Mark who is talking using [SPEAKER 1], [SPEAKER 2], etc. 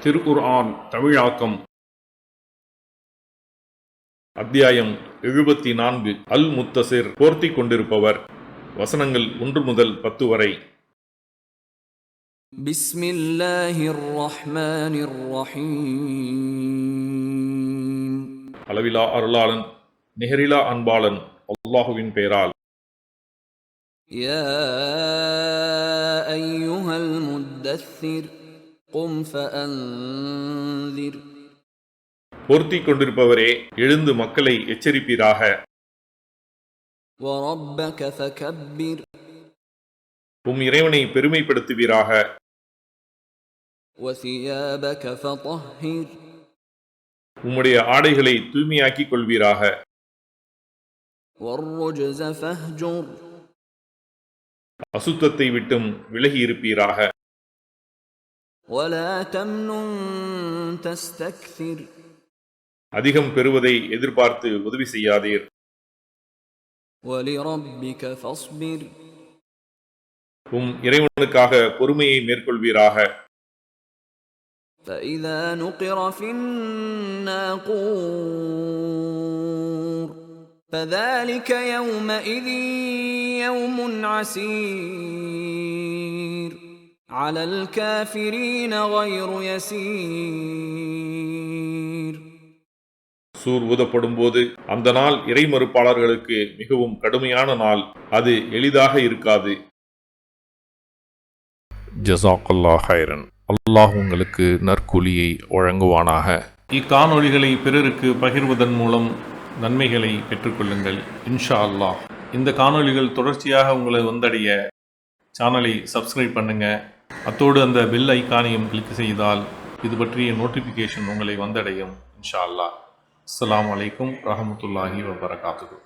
[SPEAKER 1] திருக்குர்ஆன் தமிழாக்கம் அத்தியாயம் எழுபத்தி நான்கு அல் முத்தசிர் போர்த்தி கொண்டிருப்பவர் வசனங்கள் ஒன்று முதல் பத்து வரை
[SPEAKER 2] بسم الله الرحمن الرحيم
[SPEAKER 1] அளவிலா அருளாளன் நிகரிலா அன்பாளன் அல்லாஹுவின் பெயரால்
[SPEAKER 2] يا أيها المدثر قم فأنذر
[SPEAKER 1] பொருத்தி கொண்டிருப்பவரே எழுந்து மக்களை எச்சரிப்பீராக. உம் இறைவனை பெருமைப்படுத்துவீராக. உம்முடைய ஆடைகளை தூய்மையாக்கிக் கொள்வீராக அசுத்தத்தை விட்டும் விலகி இருப்பீராக. அதிகம் பெறுவதை எதிர்பார்த்து உதவி செய்யாதீர்
[SPEAKER 2] ولربك فاصبر
[SPEAKER 1] உம் இறைவனுக்காக பொறுமையை மேற்கொள்வீராக
[SPEAKER 2] فإذا نقر في الناقور فذلك يومئذ يوم عسير على الكافرين غير يسير
[SPEAKER 1] சூர் ஊதப்படும் போது அந்த நாள் இறை மறுப்பாளர்களுக்கு மிகவும் கடுமையான நாள் அது எளிதாக இருக்காது ஜசாக்கல்லா ஹைரன் அல்லாஹ் உங்களுக்கு நற்கூலியை வழங்குவானாக இக்காணொளிகளை பிறருக்கு பகிர்வதன் மூலம் நன்மைகளை பெற்றுக்கொள்ளுங்கள் இன்ஷா அல்லாஹ் இந்த காணொளிகள் தொடர்ச்சியாக உங்களை வந்தடைய சேனலை சப்ஸ்கிரைப் பண்ணுங்க அத்தோடு அந்த பெல் ஐக்கானையும் கிளிக் செய்தால் இது பற்றிய நோட்டிஃபிகேஷன் உங்களை வந்தடையும் இன்ஷா அல்லா அஸ்ஸலாமு அலைக்கும் ரஹமத்துல்லாஹி வபரகாத்துக்கு